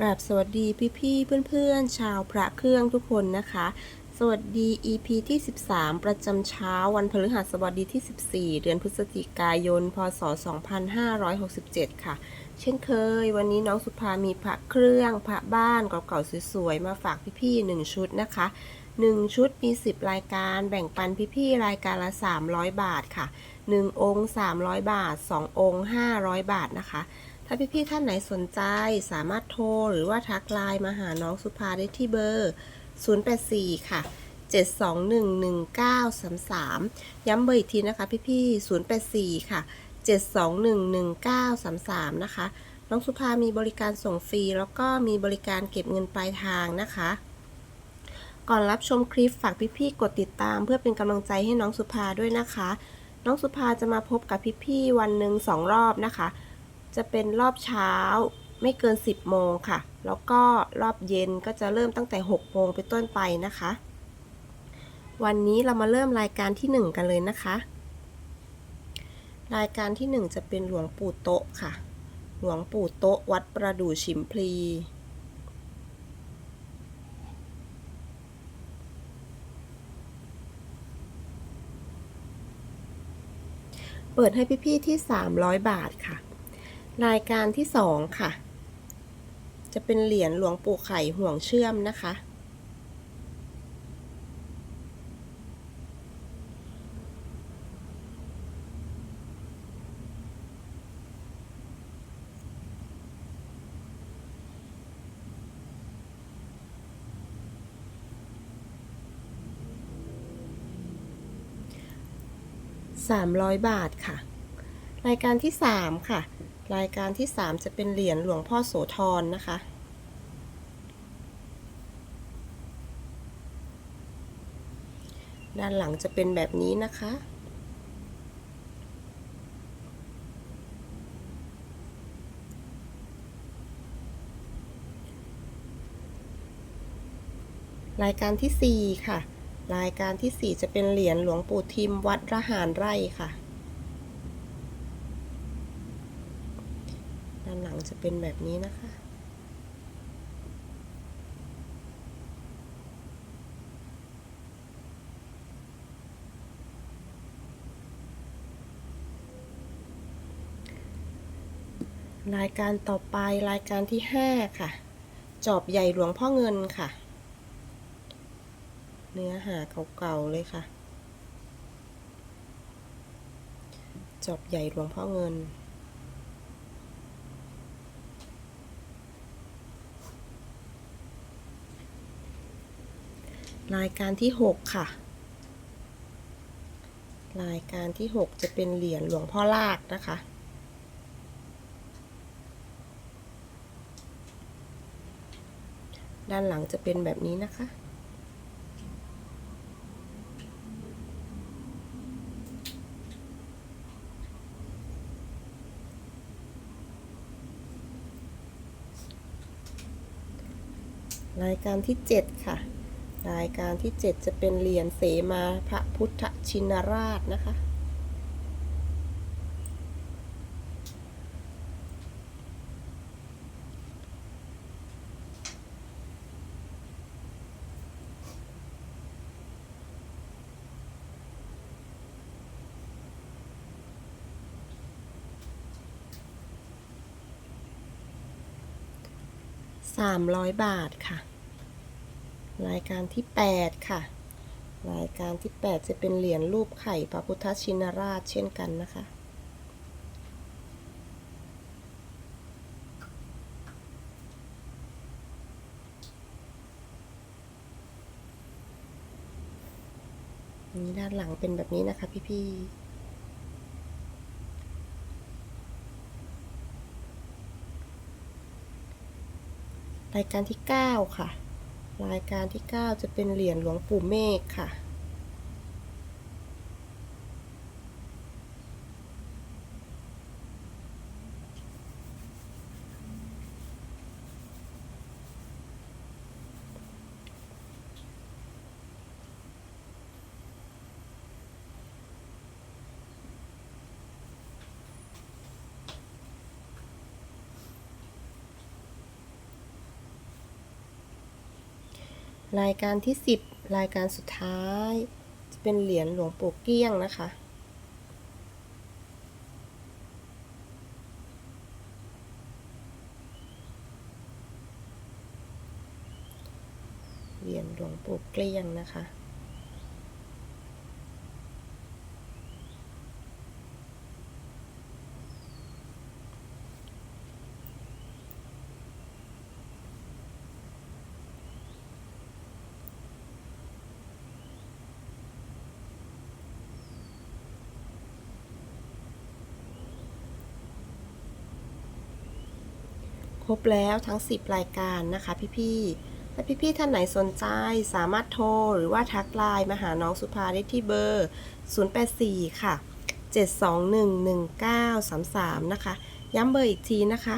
กราบสวัสดีพี่ๆเพื่อนๆ ชาวพระเครื่องทุกคนนะคะ สวัสดี EP ที่ 13 ประจำเช้าวันพฤหัสบดีที่ 14 เดือนพฤศจิกายน พศ 2567 ค่ะ เช่นเคย วันนี้น้องสุภามีพระเครื่องพระบ้านเก่าๆสวยๆ มาฝากพี่ๆ1ชุดนะคะ 1 ชุดมี 10 รายการแบ่งปันพี่ๆรายการละ 300 บาทค่ะ 1 องค์ 300 บาท 2 องค์ 500 บาทนะคะ ถ้าพี่ๆท่านไหนสนใจสามารถโทรหรือว่าทักไลน์มาหาน้องสุภาได้ที่เบอร์ 084 ค่ะ 7211933 ย้ำเบอร์อีกทีนะคะ พี่ๆ084 ค่ะ 7211933 นะคะ น้องสุภามีบริการส่งฟรี แล้วก็มีบริการเก็บเงินปลายทางนะคะ ก่อนรับชมคลิปฝากพี่ๆกดติดตาม เพื่อเป็นกำลังใจให้น้องสุภาด้วยนะคะ น้องสุภาจะมาพบกับพี่ๆวันหนึ่งสองรอบนะคะ จะเป็นรอบเช้าไม่เกิน 10 โมงค่ะ แล้วก็รอบเย็นก็จะเริ่มตั้งแต่ 6 โมงเป็นต้นไปนะคะ วันนี้เรามาเริ่มรายการที่ 1 กันเลยนะคะ รายการที่ 1 จะเป็นหลวงปู่โตะค่ะ หลวงปู่โตะวัดประดู่ชิมพลีเปิดให้พี่ๆที่ 300 บาทค่ะ รายการที่สองค่ะ จะเป็นเหรียญหลวงปู่ไข่ห่วงเชื่อมนะคะ300บาทค่ะ รายการที่3ค่ะ รายการที่ 3 จะเป็นเหรียญหลวงพ่อโสธรนะคะ ด้านหลังจะเป็นแบบนี้นะคะ รายการที่ 4 ค่ะ รายการที่ 4 จะเป็นเหรียญหลวงปู่ทิมวัดระหารไร่ค่ะานหลังจะเป็นแบบนี้นะคะ รายการต่อไปรายการที่ 5 ค่ะ จอบใหญ่หลวงพ่อเงินค่ะ เนื้อหาเก่าๆเลยค่ะ จอบใหญ่หลวงพ่อเงิน รายการที่ 6 ค่ะ รายการที่ 6 จะเป็นเหรียญหลวงพ่อลากนะคะ ด้านหลังจะเป็นแบบนี้นะคะรายการที่ 7 ค่ะ รายการที่ 7 จะเป็นเหรียญเสมาพระพุทธชินราชนะคะ 300 บาทค่ะ รายการที่ 8 ค่ะ รายการที่ 8 จะเป็นเหรียญรูปไข่พระพุทธชินราชเช่นกันนะคะ นี่ด้านหลังเป็นแบบนี้นะคะพี่ๆรายการที่ 9 ค่ะ รายการที่ 9 จะเป็นเหรียญหลวงปู่เมฆค่ะ รายการที่ 10 รายการสุดท้าย จะเป็นเหรียญหลวงปู่เกี้ยงนะคะ เหรียญหลวงปู่เกี้ยงนะคะ ครบแล้วทั้ง 10 รายการนะคะพี่ๆถ้าพี่ๆท่านไหนสนใจสามารถโทรหรือว่าทักไลน์มาหาน้องสุภาได้ที่เบอร์ 084 ค่ะ 7211933 นะคะ ย้ำเบอร์อีกทีนะคะ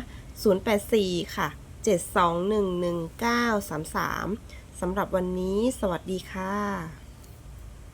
084 ค่ะ 7211933 สำหรับวันนี้สวัสดีค่ะ